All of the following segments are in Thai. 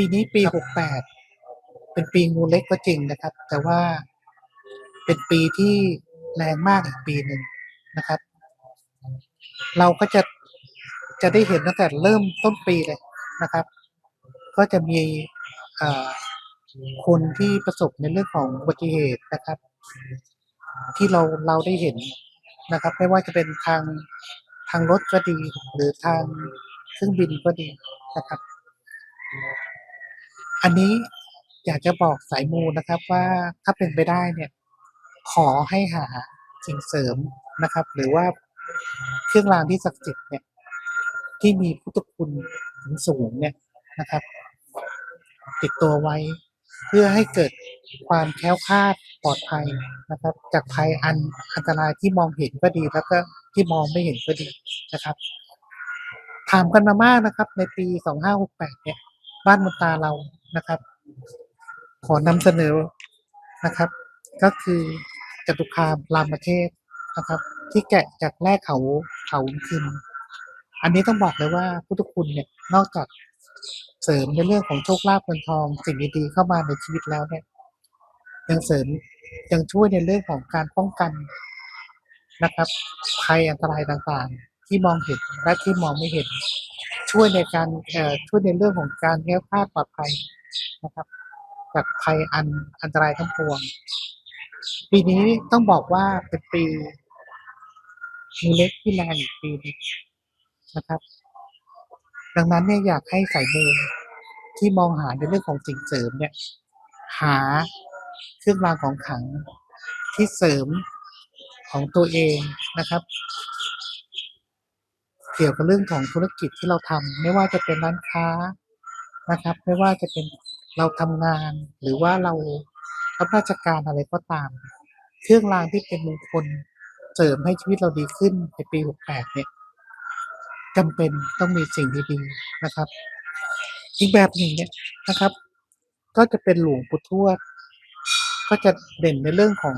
ปีนี้ปีหกแปดเป็นปีงูเล็กก็จริงนะครับ แต่ว่าเป็นปีที่แรงมากอีกปีหนึ่งนะครับ เราก็จะจะได้เห็นตั้งแต่เริ่มต้นปีเลยนะครับ ก็จะมีเอ่อคนที่ประสบในเรื่องของอุบัติเหตุนะครับ ที่เราเราได้เห็นนะครับ ไม่ว่าจะเป็นทางทางรถก็ดี หรือทางเครื่องบินก็ดีนะครับ อันนี้อยากจะบอกสายมูนะครับว่าถ้าเป็นไปได้เนี่ย ขอให้หาสิ่งเสริมนะครับ หรือว่าเครื่องรางที่ศักดิ์สิทธิ์เนี่ย ที่มีพุทธคุณถึงสูงเนี่ยนะครับ ติดตัวไว้เพื่อให้เกิดความแค้วคลาดปลอดภัยนะครับ จากภัยอันอันตรายที่มองเห็นก็ดีแล้วก็ที่มองไม่เห็นก็ดีนะครับ ถามกันมามากนะครับ ในปี 2568 เนี่ย บ้านมุตาเรา นะครับ ขอนำเสนอนะครับ ก็คือจตุคามรามเทพนะครับ ที่แกะจากแร่เขาเขาคินอันนี้ต้องบอกเลยว่าพุทธคุณเนี่ยนอกจากเสริมในเรื่องของโชคลาภเงินทอง สิ่งดีๆเข้ามาในชีวิตแล้วเนี่ยยังเสริมยังช่วยในเรื่องของการป้องกันนะครับภัยอันตรายต่างๆ ที่มองเห็นและที่มองไม่เห็น ช่วยในการเอ่อช่วยในเรื่องของการแคล้วคลาปลอดภัย นะครับ จากภัยอันอันตรายทั้งปวง ปีนี้ต้องบอกว่าเป็นปีมีเล็กที่แรงอีกปีนึงนะครับ ดังนั้นเนี่ยอยากให้สายมูที่มองหาในเรื่องของสิ่งเสริมเนี่ย หาเครื่องรางของขลังที่เสริมของตัวเองนะครับ เกี่ยวกับเรื่องของธุรกิจที่เราทำไม่ว่าจะเป็นร้านค้านะครับ ไม่ว่าจะเป็น เราทำงานหรือว่าเรารับราชการอะไรก็ตาม เครื่องรางที่เป็นมงคลเสริมให้ชีวิตเราดีขึ้นในปี 68 เนี่ยจำเป็นต้องมีสิ่งดีๆนะครับ อีกแบบหนึ่งเนี่ยนะครับ ก็จะเป็นหลวงปู่ทวด ก็จะเด่นในเรื่องของ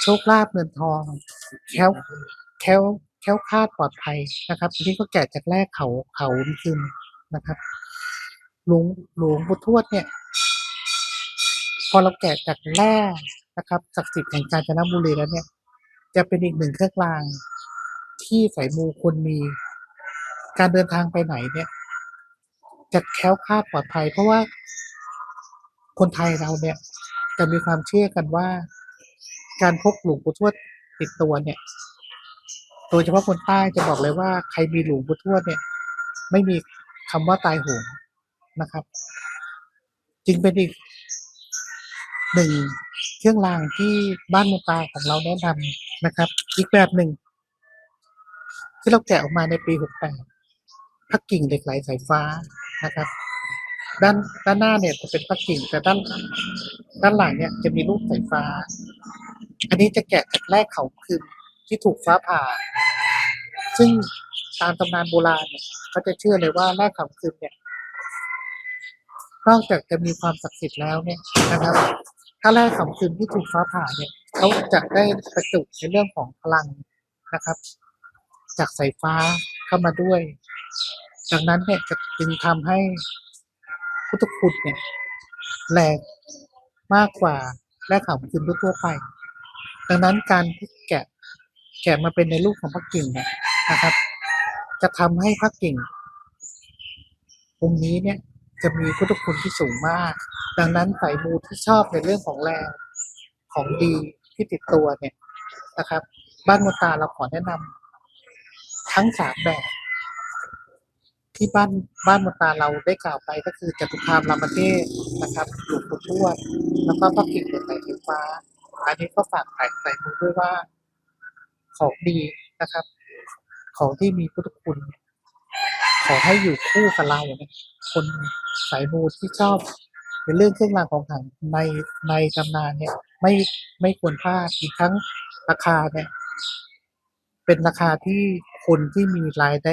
โชคลาภเงินทองแค้วแค้วแค้วคาดปลอดภัยนะครับอันนี้ก็แกะจากแรกเขาเขาคืนนะครับ หลวงหลวงปู่ทวดเนี่ย พอเราแกะจากแร่นะครับศักดิ์สิทธิ์แห่งกาญจนบุรีแล้วเนี่ย จะเป็นอีกหนึ่งเครื่องรางที่สายมูควรมีการเดินทางไปไหนเนี่ย จะแคล้วคลาดปลอดภัย เพราะว่าคนไทยเราเนี่ย จะมีความเชื่อกันว่า การพกหลวงปู่ทวดติดตัวเนี่ยโดยเฉพาะคนใต้จะบอกเลยว่าใครมีหลวงปู่ทวดเนี่ย ไม่มีคำว่าตายโหง นะครับ จึงเป็นอีกหนึ่งเครื่องรางที่บ้านมุตาของเราแนะนำนะครับ อีกแบบหนึ่ง ที่เราแกะออกมาในปี 68พักกิ่งเหล็กไหลสายฟ้านะครับ ด้านด้านหน้าเนี่ยจะเป็นพักกิ่งแต่ด้านด้านหลังเนี่ยจะมีรูปสายฟ้า อันนี้จะแกะจากแรกเขาคืนที่ถูกฟ้าผ่า ซึ่งตามตำนานโบราณเนี่ยเขาจะเชื่อเลยว่าแรกเขาคืนเนี่ย นอกจากจะมีความศักดิ์สิทธิ์แล้วเนี่ยนะครับถ้าแรกของคืนที่ถูกฟ้าผ่าเนี่ยเขาจะได้ประจุในเรื่องของพลังนะครับ จากสายฟ้าเข้ามาด้วยดังนั้นเนี่ยจะจึงทำให้พุทธคุณเนี่ยแรงมากกว่าแรกของคืนทั่วไป ดังนั้นการที่แกะแกะมาเป็นในรูปของพระกิ่งเนี่ยนะครับ จะทำให้พระกิ่งองค์นี้เนี่ย จะมีพุทธคุณที่สูงมาก ดังนั้นสายมูที่ชอบในเรื่องของแรงของดีที่ติดตัวเนี่ยนะครับ บ้านมนตาเราขอแนะนำทั้งสามแบบ ที่บ้านบ้านมนตาเราได้กล่าวไปก็คือจตุคามรามเทพนะครับหลวงปู่ทวดแล้วก็พระกิ่งเหล็กไหลไฟฟ้า อันนี้ก็ฝากสายสายมูด้วยว่าของดีนะครับ ของที่มีพุทธคุณ อให้อยู่คู่กับเราคนสายมูที่ชอบในเรื่องเครื่องรางของขลังในในตำนานเนี่ย ไม่ไม่ควรพลาดอีกทั้งราคาเนี่ย เป็นราคาที่คนที่มีรายได้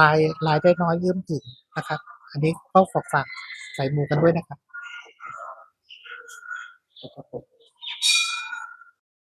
รายรายได้น้อยเอื้อมถึงนะครับ อันนี้ก็ฝากฝากสายมูกันด้วยนะครับ